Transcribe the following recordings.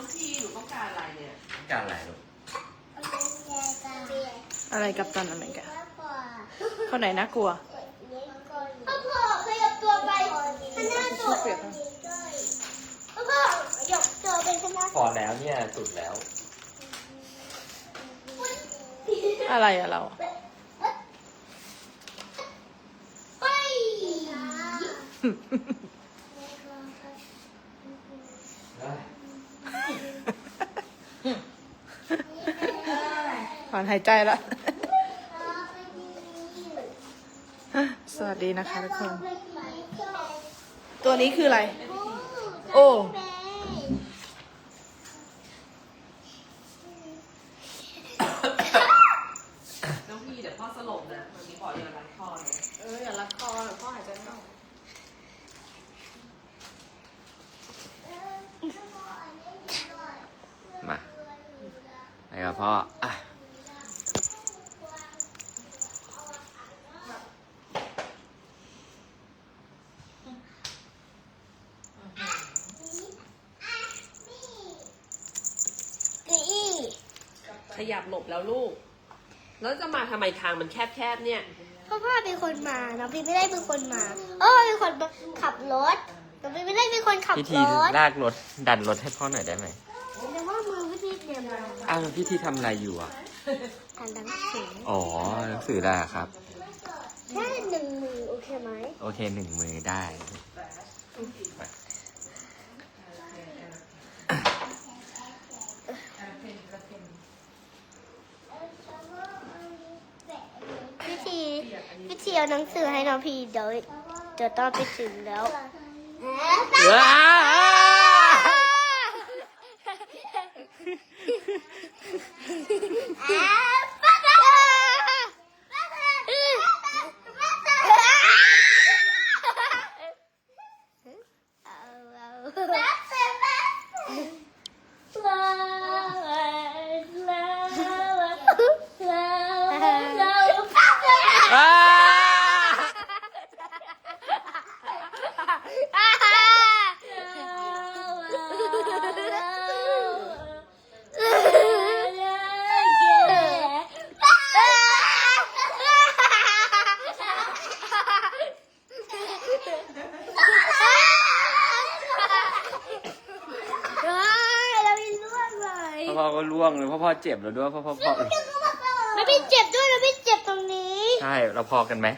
องพีหนูต้องการอะไรเนี่ยการอะไรลูกอะไรกับตันอเมริกาคนไหนน่ากลัวพ่อพ่อขยับตัวไปข้างหน้าสุดพ่อพ่อขยับตัวไปข้างหน้าพอแล้วเนี่ยสุดแล้ว อะไรอะเรา ไปถอนหายใจละ วัสดีนะคะทุกคน ตัวนี้คืออะไร โอ้ น้องพีเดี๋ยวพ่อสลบนะวันนี้บอกอย่ารัดคอนะ เอออย่ารัดคอพ่อหายใจไม่ออก มาไปกับพ่ออะ เก้าอี้ ข ยับหลบแล้วลูก แล้วจะมาทำไมทางมันแคบๆเนี่ย พ่อพ่อเป็นคนมาน้องพี่ไม่ได้เป็นคนมา เออเป็นคนขับรถน้องพี่ไม่ได้เป็นคนขับพี่รทีถลากรถดันรถให้พ่อหน่อยได้ไหมแต่ว่ามือพี่ทีเตรียมมาอ้าวแล้วพี่ทีทำอะไรอยู่อะ อ่านหนังสืออ๋อหนังสือได้ครับ แค่หนึ่งมือโอเคไหม โอเคหนึ่งมือได้ พี่ที พี่ทีเอาหนังสือให้น้องพี่เดี๋ยวเดี๋ยวตอนไปถึงแล้วว้าว้า เรามีล่วงเลย พ่อพ่อ ก็ล่วงเลยพ่อพ่อเจ็บแล้วด้วยพ่อพ่อพ่อแล้วพี่เจ็บด้วยแล้วพี่เจ็บตรงนี้ใช่เราพอกันไหม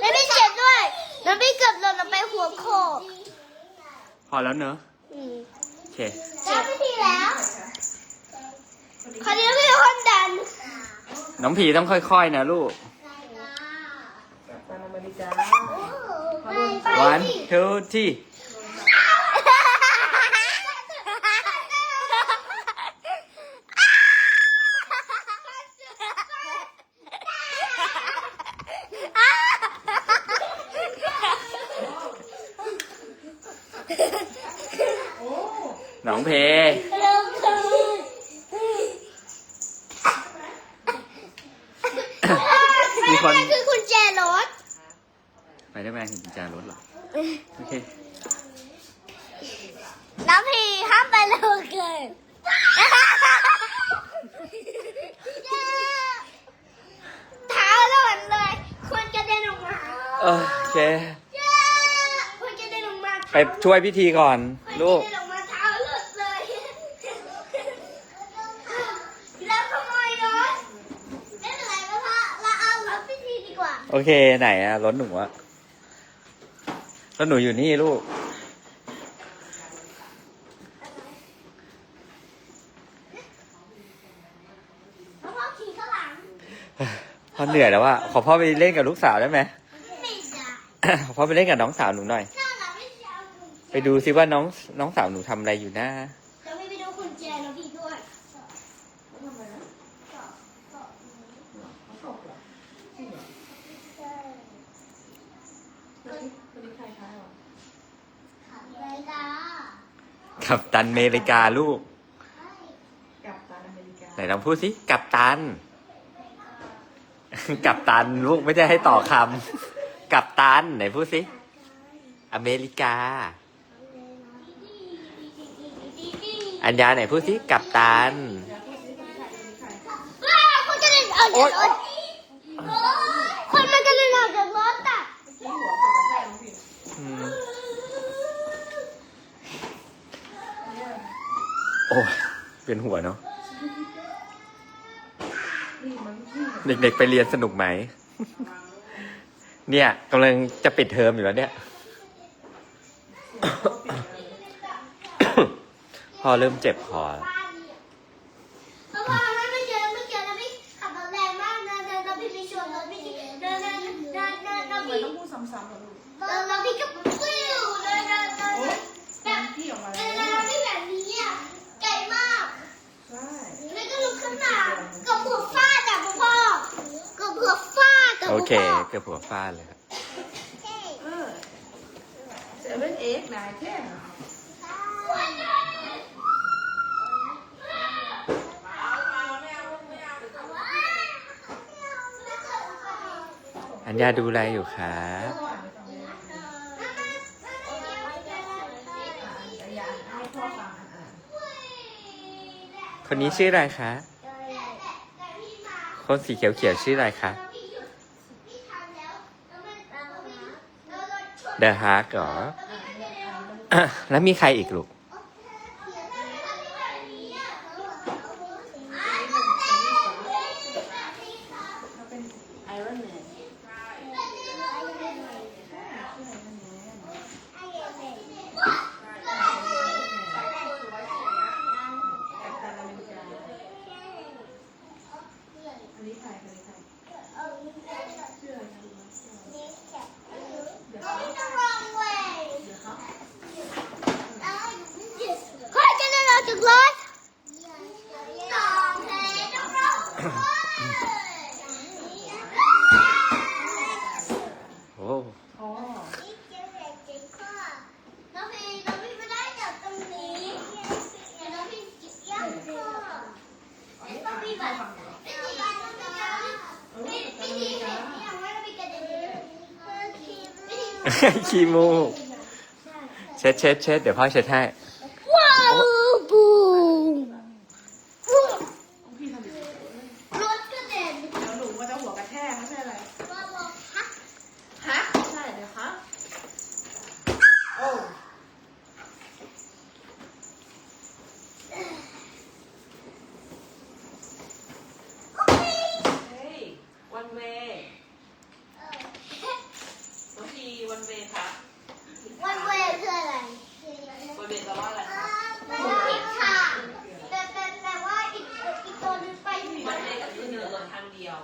แล้วพี่เจ็บด้วยแล้วพี่เกือบหล่นลงไปหัวโขกพอแล้วเนอะอืมโอเคเจ็บพี่ทีแล้วคราวนี้พี่เป็นคนดัน น้องผีต้องค่อยๆนะลูกตามมาดิจ้าไป one two three น้องเพเริ่มเลยมีคน นั่นคือคุณแจรถไปได้ไหมเห็นกุญแจรถเหรอ โอเค น้ำพีห้ามไปเร็วเกินเท้าหล่นเลยคนกระเด็นออกมาโอเค คนกระเด็นออกมาไปช่วยพิธีก่อน ลูก คนกระเด็นออกมาเท้าหลุดเลยแล้วขโมยรถไม่เป็นไรพ่อพ่อเราเอารถพิธีดีกว่า โอ เคไหนอะรถหนูอะรถหนูอยู่นี่ลูกพ่อพ่อขี่ข้างหลังพ่อเหนื่อยแล้วว่าขอพ่อไปเล่นกับลูกสาวได้ไหม ไม่ได้ขอพ่อไปเล่นกับน้องสาวหนูหน่อยน่ารักไม่ใช่เอาคุณไปดูซิว่าน้องน้องสาวหนูทำอะไรอยู่นะ เดี๋ยวไปดูคุณแจน้องพี่ด้วย ทำไมนะ เกาะเกาะ เขาตกเหรอ ใจริงเหรอ ใช่ คนนี้คนนี้ใครคะเหรอ ขับไปกา กับตันอเมริกาลูก กับตันอเมริกา ไหนลองพูดสิกับตัน กับตันลูกไม่ได้ให้ต่อคำกับตันไหนพูดสิอเมริกา อัญญาไหนพูดสิกับตันเดี๋ยวพูดสิคนนี้ใครคนนี้ใคร ว้าวคนจะเล่นเอา โอ๊ จาก ย รถคนมันจะเล่นเอาจากรถอะ เมื่อกี้หัวคนกับแม่น้องพิม อืม เนี่ย โอ้ยเป็นหัวเนาะเด็กๆไปเรียนสนุกไหม เนี่ยกำลังจะปิดเทอมอยู่แล้วเนี่ย พอเริ่มเจ็บคอแล้วเพร ฟาดกับโอหัวเคพ่อเกือบหัวฟาดเลยครับเออเซเว่นเอ็กนายแค่เหรออัญญาดูอะไรอยู่ครับพ่ออ่านให้ฟังเลยอ่านอย่าอ่านให้พ่อฟังอ่านคนนี้ชื่ออะไรคะ คนสีเขียวๆชื่ออะไรคะ เดอะฮาร์กเหรอ แล้วมีใครอีกลูก เขาเป็นไอรอนแมน กับตันอเมริกาอันนี้ใครคนนี้ใครชื่ออะไรคะลูกนะเดี๋ยวเขาเดี๋ยวเขา ค่อยจะเดินออกจากรถต่อเพลงต้องร้อง โอ้ อ๋อ น้องพี่น้องพี่ไม่ได้จับตรงนี้เดี๋ยวน้องพี่จิกย่างข้อต้องพี่แบบไม่ดีน้องพี่จะไม่ไม่ดีเห็นที่ยังไม่ได้ไปกันอย่างนี้ไม่ดี ขี้มูกเช็ดเช็ดเช็ดเดี๋ยวพ่อเช็ดให้ ว้าวบูม พี่ทำดิ รถกระเด็น เดี๋ยวหนูมันจะหัวกระแทกไม่ใช่อะไร ว้าวว้าวฮะ ฮะใช่เดี๋ยวคะโอ้ เฮ้ย วันเวน้องพีวันเวครับ วันเวย์คืออะไร วันเวแปลว่าอะไรครับ มันผิดค่ะแต่แต่แต่ว่าอีกอีกตัวนึงไปถึง วันเวก็คือเดินรถทางเดียว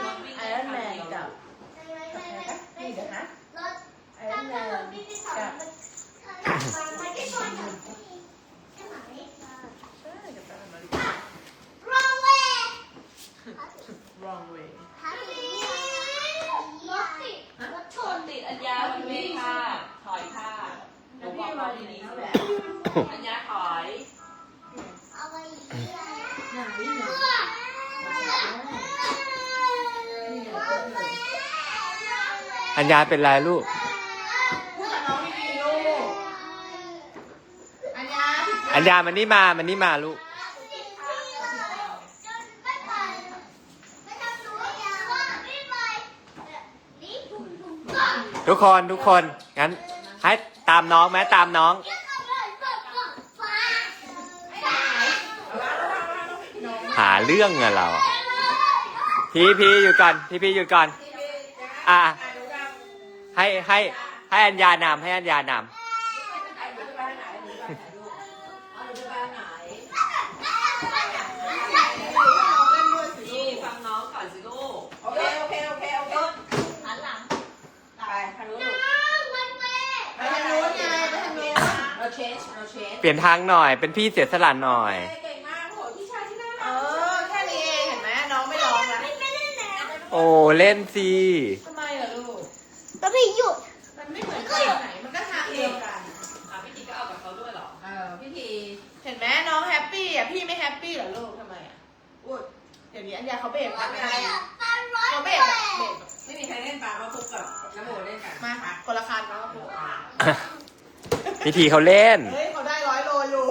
รถวิ่ง ไอ แค่ รอน ทาง แมน เดียว กับ ไม่ไม่ไม่ นี่เดี๋ยวนะ รถถ้าถ้ารถวิ่งที่สองมันมันไม่ชนกันใช่ไหม ใช่กับตันอเมริกา wrong way wrong way รถติดรถช ช น นติดอัญญาวันเวค่ะ ถอยค่ะหนูบอกเราดีๆ นั่น สิ แหละ อัญญาถอย เอาไว้อีก ไหนไหน อัญญาเป็นไรลูก พูดกับน้องดีๆลูก อัญญาอัญญามันนี่มามันนี่มาลูก ทุกคนทุกคนงั้นให้ตามน้องไหมตามน้อง หาเรื่องอะเรา พี่พี่อยู่ก่อนพี่พี่อยู่ก่อน อะ ให้ให้ให้อัญญานำให้อัญญานำนี่ฟังน้องก่อนสิลูกโอเคโอเคโอเคโอเคหันหลังไปทางนู้นลูกไปทางนู้นไงไปทางนู้นเราเชนเราเชนเปลี่ยนทางหน่อย เป็นพี่เสียสละหน่อย เก่งมากโหพี่ชายที่น่ารักเออแค่นี้เองเห็นไหมน้องไม่ร้องละ โอ้เล่นสิ ปปี้เหรอลูกทำไมอะอุ้ยเดี๋ยวนี้อันยาเขาเบรกกันอะไรอะตามร้อยเขาแปเบรกแบบดเบรกแบบไม่มีใครเล่นปลาเขาคุกกับน้ำโมเล่นกันมาค่ะคนละคันเนาะพิธีเขาเล่น เฮ้ยเขาได้ร้อยโลอยู่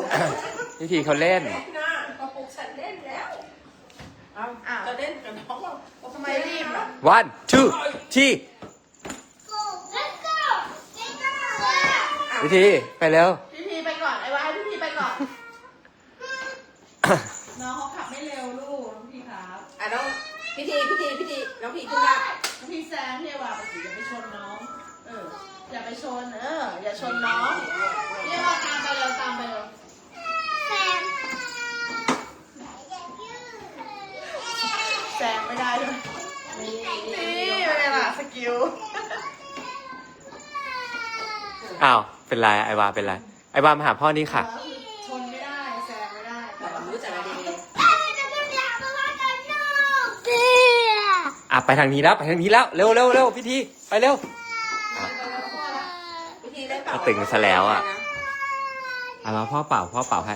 พิธีเขาเล่น เล่นนะเขาปลุกฉันเล่นแล้วเอาอ้าว จะเล่นกับน้องเราทำไมรีบอะ one two three Let's go Let's go พิธี ไปเร็ว พี่ทีไปก่อนไอ้วะให้พี่ทีไปก่อน น้องเขาขับไม่เร็วลูกน้องพี่ครับ อะน้องพิ ธีพิธีพิธีน้องพีขึ้นมาพี่แซงพี่เอวาไปสิอย่าไปชนน้องเอออย่าไปชนเอออย่าชนน้องพี่เอวาตามไปเร็วตามไปเร็วแซงไม่ได้ด้วยนี่เป็นไงล่ะสกิลอ้าว เป็นไรไอวาเป็นไร ไอวามาหาพ่อนี่ค่ะ อะไปทางนี้แล้วไปทางนี้แล้วเร็วเร็วเร็วพิธีไปเร็วๆพิธีเล่นเปล่าตึงซะแล้วอะ อะเราพ่อเป่าพ่อเป่าให้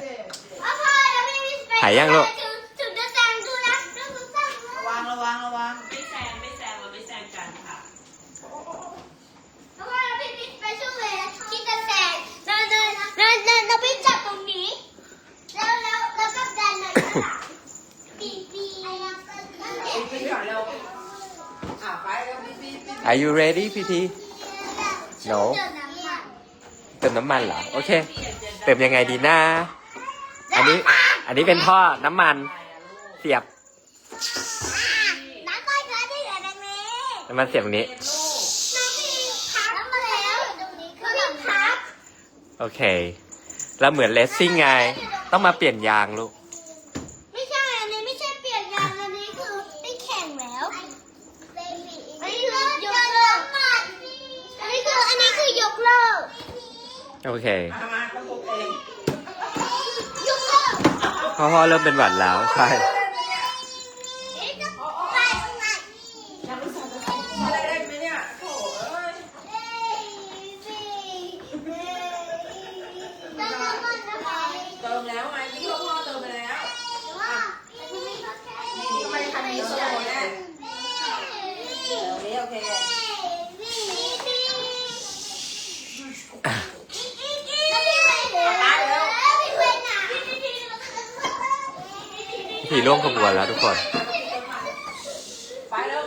หายยังลูกถึงจะแซงดูนะเรื่องคุณแซง ระวังระวังระวัง ไม่แซงไม่แซงเราไม่แซงกันค่ะ เพราะว่าพี่พี่ไปช่วยเลยคิดจะแซงเดินเดินเดินเดินเราไปจับตรงนี้ แล้วแล้วแล้วก็ดันเลยข้างหลังปีปี พิธีก่อนเร็วอะไปแล้วพิธีพิธี Are you ready พิธี No เดินน้ำมันเติมน้ำมันเหรอ โอเค เติมยังไงดีนะ อันนี้ อันนี้เป็นท่อน้ำมันเสียบ น้ำก้อยเธอที่เหลือตรงนี้น้ำมันเสียบตรงนี้ โอเค แล้วเหมือนเลสซิ่งไง ต้องมาเปลี่ยนยางลูก ไม่ใช่ อันนี้ไม่ใช่เปลี่ยนยาง อันนี้คือไม่แข่งแล้ว อันนี้คือยกเลิกอันนี้คืออันนี้คือยกเลิก โอเคเอามาเขาปลุกเองยกเลิกพ่อพ่อเริ่มเป็นหวัดแล้ว ใช่ เอ๊ะจะไปตรงไหน อะไรเล่นไหมเนี่ยโถ่เอ้ย เอ้ยพี่เอ้ยแล้วน้ำมันน้ำมัน เติมแล้วไงพี่พ่อเติมไปแล้ว ว่าไอ้ที่ไม่เข้าใจ ทำไมคันนี้ เติม สวย หมดแล้วเดี๋ยวนี้โอเค พิธีร่วมขบวนแล้วทุกคน ไปเร็ว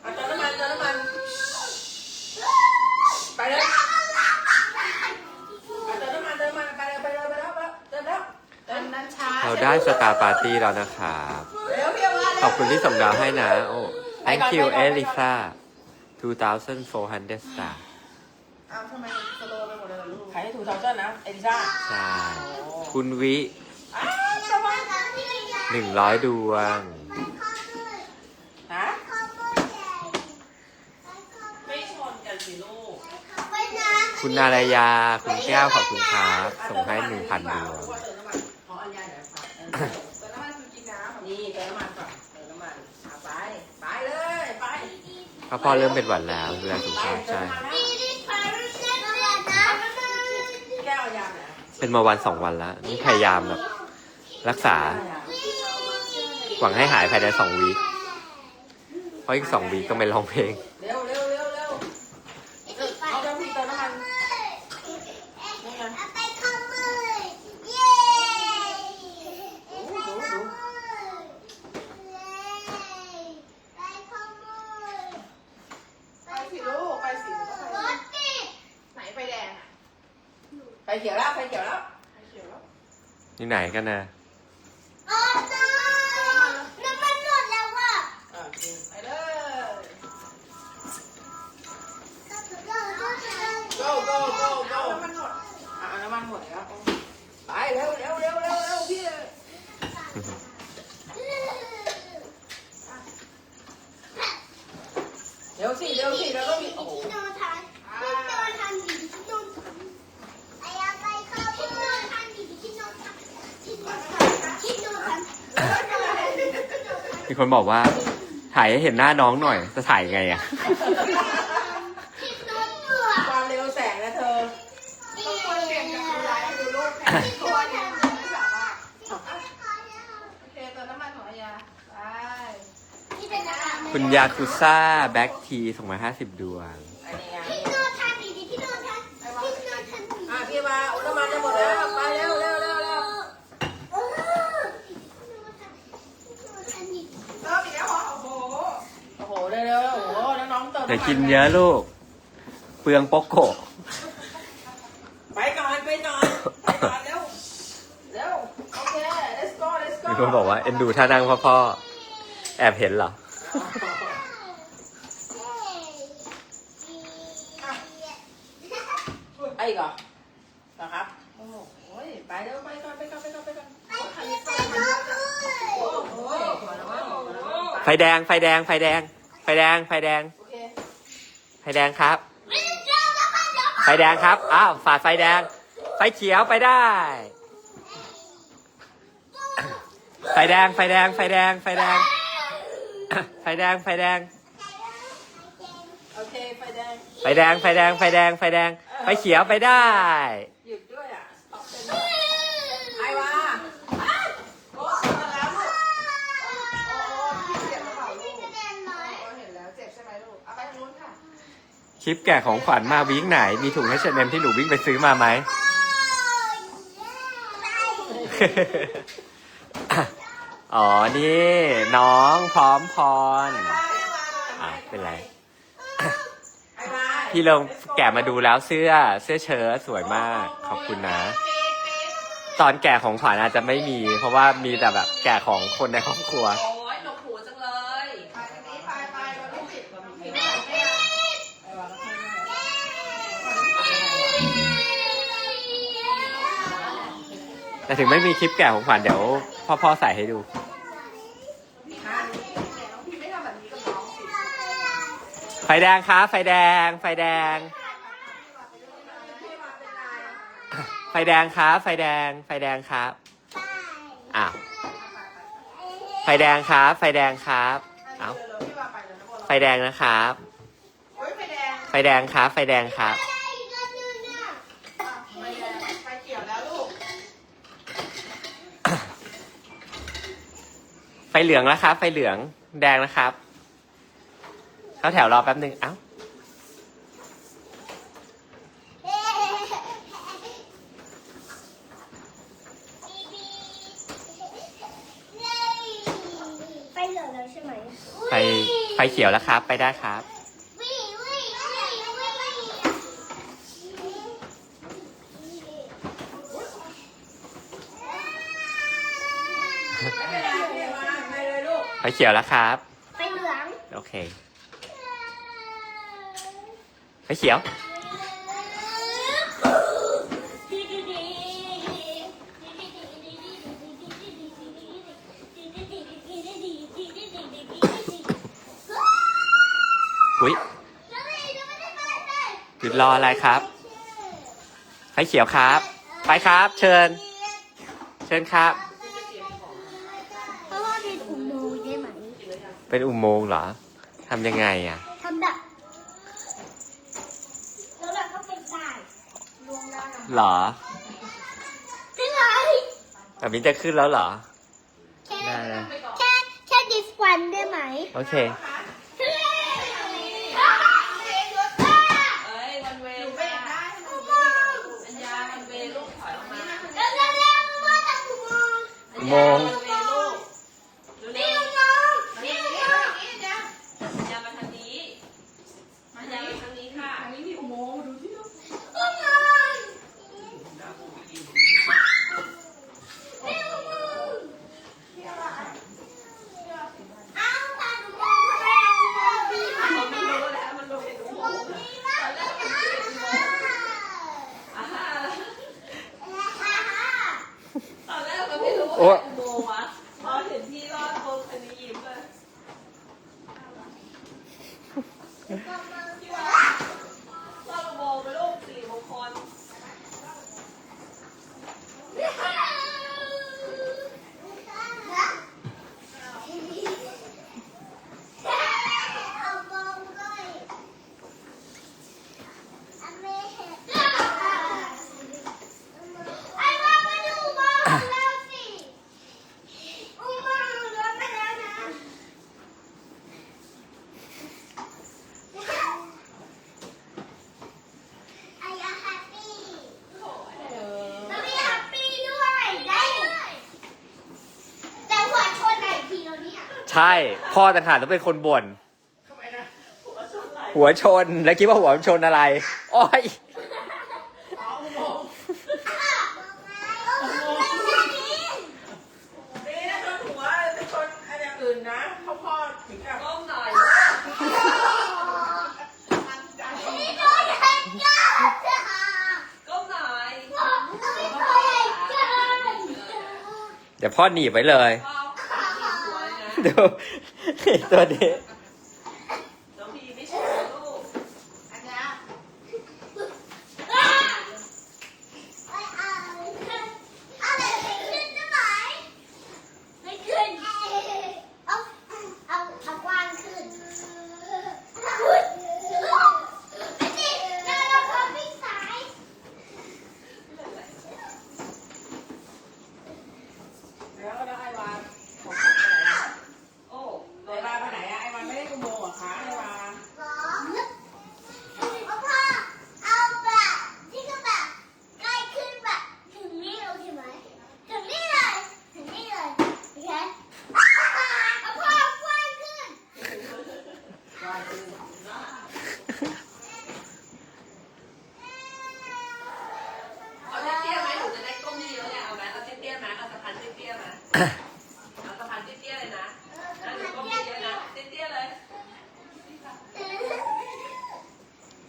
เอาเติมน้ำมันเติมน้ำมันไปเลยเอาเติมน้ำมันเติมน้ำมันไปเลยไปเลยไปแล้วไปแล้วเติมแล้วเดินนั้นช้าเราได้สตาร์ปาร์ตี้แล้วนะครับ เร็วพี่เอวาขอบคุณที่ส่งดาวให้นะ โอ้ thank you Elisa 2,400 star เอาทำไมสโลว์ไปหมดเลยล่ะลูกขายให้ถูกเท่าเจ้านะเอลิซ่า ใช่ คุณวิอ้าวสบาย 100ดวง ฮะไม่ชนกันสิลูกคุณนารายา คุณแก้วขอบคุณครับส่งให้1,000ดวง เติมน้ำมันขออันยาเดี๋ยวครับเติมน้ำมันกินน้ำนี่เติมน้ำมันก่อนเติมน้ำมันเอาไป ไปเลย ไปพ่อพ่อเริ่มเป็นหวัดแล้วดูแลสุขภาพใช่ แก้วยาไหน เป็นมาวันสองวันแล้ว นี่พยายามแบบรักษา หวังให้หายภายในสองวีคเพราะอีกสองวีคก็ไม่ร้องเพลง เร็วเร็วเร็วเร็วเอาเติมพี่เติมน้ำมันไปขโมยเย้ไปขโมยไปขโมยไปสิลูกไปสิรถติดไหนไฟแดงอะไปเขียวแล้วไปเขียวแล้วไฟเขียวแล้ว นี่ไหนกันนะ คนบอกว่า ถ่ายให้เห็นหน้าน้องหน่อย จะถ่ายยังไงอะที่ตัวตัวความเร็วแสงนะเธอต้องควรเปลี่ยนจากดูไลฟ์ดูโลกแค่ตัวเดียวไม่สามารถโอเคเติมน้ำมันของอายาไปนี่เป็นอะไรคุณยาคุซ่าแบ็กทีส่งมาห้าสิบดวงอันนี้ไง พี่โนทันดีดีพี่โนทันพี่โนทันดี อะพี่มาอุยน้ำมันจะหมดแล้วไปเร็วเร็วเร็วเร็ว เออพี่โนทันพี่โนทันดี เติมอีกแล้วเหรอโอ้โหโอ้โหเร็วเร็วโอ้โห น้องๆเติมอย่าน้ำมักินเยอะลูก เปลืองโปโกะไปก่อนไปก่อนไปก่อนเร็วเร็วโอเค let's go let's go มีคนบอกว่าเอ็นดูท่านั่งพ่อพ่อแอบเห็นเหรอไอ้ก่อนนะครับโอ้โหไปเร็วไปก่อนไปก่อนไปก่อนไปก่อนโอ้โหขอแล้วว่าขอแล้วว่าไฟแดงไฟแดงไฟแดง ไฟแดงไฟแดงโอเคไฟแดงครับ ไฟแดงครับ อ้าว ฝ่าไฟแดง ไฟเขียวไปได้ ไฟแดง ไฟแดง ไฟแดง ไฟแดง ไฟแดง ไฟแดง โอเค ไฟแดง ไฟแดง ไฟแดง ไฟแดง ไฟแดง ไฟเขียวไปได้ หยุดด้วยอะตอบเป็นไอ้วาโอ้มาแล้วลูกโอ้พี่เจ็บหรือเปล่าลูกโอ้เห็นแล้วเจ็บใช่ไหมลูกเอาไปทางนู้นค่ะ คลิปแกะของขวัญมาวิ่งไหน มีถุงให้เชนเนมที่หนูวิ่งไปซื้อมาไหม อ๋อ นี่ น้องพร้อมพร อะ เป็นไรไอ้วาพี่ลงแกะมาดูแล้วเสื้อ เสื้อเชิ้ตสวยมาก ขอบคุณนะ ตอนแกะของขวัญอาจจะไม่มี เพราะว่ามีแต่แบบแกะของคนในครอบครัว โอ้ยหนวกหูจังเลย ไปทางนี้ไปไปเราไม่ติดเราไม่ติดไอ้วาเราค่อยๆ แต่ถึงไม่มีคลิปแกะของขวัญเดี๋ยวพ่อพ่อใส่ให้ดู ไฟแดงครับไฟแดง ไฟแดง ไฟแดงครับ ไฟแดง ไฟแดงครับอ้าวไฟแดงครับ ไฟแดงครับ เอ้า ไฟแดงนะครับ ไฟแดงครับ ไฟแดงครับ ไฟแดงไฟเขียวแล้วลูก ไฟเหลืองแล้วครับ ไฟเหลืองแดงนะครับ เข้าแถวรอแป๊บหนึ่งเอ้าไปเหลือแล้วใช่ไหมไฟไฟเขียวแล้วครับ ไปได้ครับวิวิวิวิไม่เป็นไรพี่วางไปเลยลูก ไฟเขียวแล้วครับ ไปเหลืองโอเคไฟเขียว อุ้ยหยุดรออะไรครับไฟเขียวครับ ไปครับ เชิญ เชิญครับ เป็นอุโมงค์เหรอทำยังไงอะทำแบบแล้วเราก็เป็นสายรวมได้เหรอได้ไหมแบบนี้จะขึ้นแล้วเหรอ แค่ได้นะแค่แค่ดิสวันได้ไหมโอเคเอ้ยวันเวย์ไม่อยากได้ให้มันอัญญาวันเวย์ลูกถอยออกมาแล้วแล้วแล้วว่าจะอุโมงค์อัญโมญางวั 嗯 ช่ พ่อต่างหากต้องเป็นคนบ่นทำไมนะหัวชน แล้วคิดว่าหัวมันชนอะไรโอ้ยอ๋ออุโมงค์นี่นะชนหัวไปชนอะไรอย่างอื่นนะพ่อพ่อถึงกับก้มหน่อยตั้งใจก้มหน่อย เดี๋ยวพ่อหนีบไว้เลย พ่อขาขี ดหัวเลยนะ ดู ตัวนี้ น้องพีไม่ใช่ลูก อันเนี้ย ไม่ขึ้น เอา เอา เอากว้างขึ้นไอ้นี่เดินเราพอวิ่งสาย แล้วแล้วไอ้วานของขวัญไปไหนอะ โอ้ ไอ้วานไปไหนอะไอ้วานไม่ได้อุโมงค์เหรอคะไอ้วาน หรอเอาพ่อเอาแบบที่ก็แบบใกล้ขึ้นแบบถึงนี่เลยใช่ไหมถึงนี่เลย ถึงนี่เลยโอเคเอาพ่อกว้างขึ้น วานคือ เอาเตี้ยๆไหมหนูจะได้ก้มดีแล้วเนี่ยเอาไหมเอาเตี้ยๆไหมเอาสะพานเตี้ยๆไหมเอาสะพานเตี้ยๆเลยนะนะหนูก้มดีเยอะนะเตี้ยๆเลย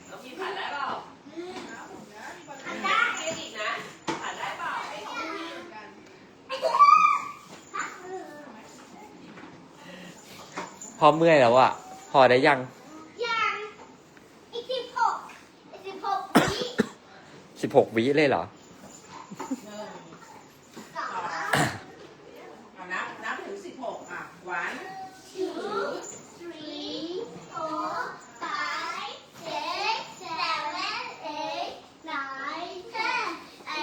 น้องพีผ่านได้เปล่าผ่านได้เตี้ยอีกนะผ่านได้เปล่าไอ้ของพี่ พ่อเมื่อยแล้วอะพอได้ยัง ยังอีกสิบหกอีกสิบหกวิสิบหกวิเลยเหรอ หนึ่ง สอง เอานับนับถึงสิบหกอะหวาน two three four five six seven eight nine ten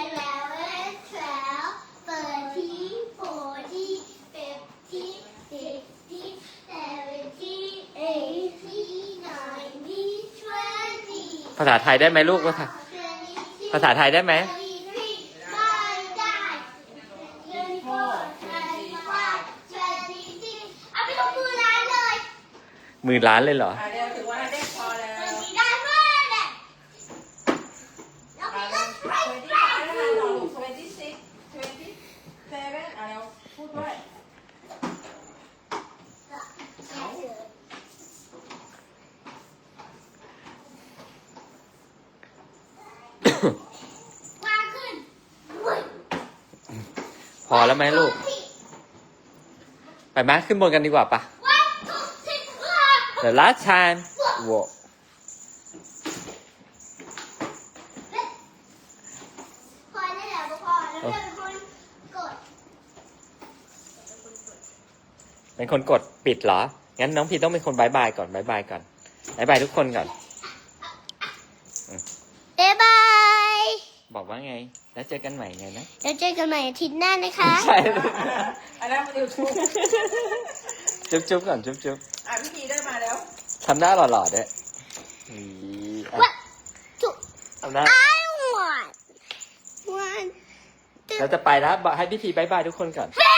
eleven twelve thirteen fourteen fifteen sixteen seventeen eighteen nineteen twenty ภาษาไทยได้ไหมลูกภาษาภาษาไทยได้ไหมไม่ไปลงมือร้านเลยหมื่นล้านเลยเหรอ อะเดี๋ยวถือว่าให้เด็กพอแล้ว มันมีได้เมื่อไหร่แล้ว อะ ก็ เร็ว เล่น twenty five แล้วนะหนู twenty six twenty seven อะเร็วพูดด้วย วางขึ้นอุ้ย พอแล้วไหมลูก ไปไหมขึ้นบนกันดีกว่าปะ One, two, three, four. The last time โวพอได้แล้วพอแล้วเพื่อนเป็นคนกดเป็นคนกดปิดเหรอ งั้นน้องพีต้องเป็นคนบายบายก่อนบายบายก่อนบายบายทุกคนก่อน เอ๊บาย บอก ว่าไง แล้วเจอกันใหม่ไงนะ แล้วเจอกันใหม่อาทิตย์หน้านะคะ ใช่ลูกอันนั้นมันยูทูบจุ๊บจุ๊บก่อนจุ๊บจุ๊บอะพี่พีได้มาแล้วทำหน้าหล่อๆด้วยอีอะ What? Two. ทำหน้า I want one. เราจะไปแล้วบอกให้พี่พีบายบายทุกคนก่อน Very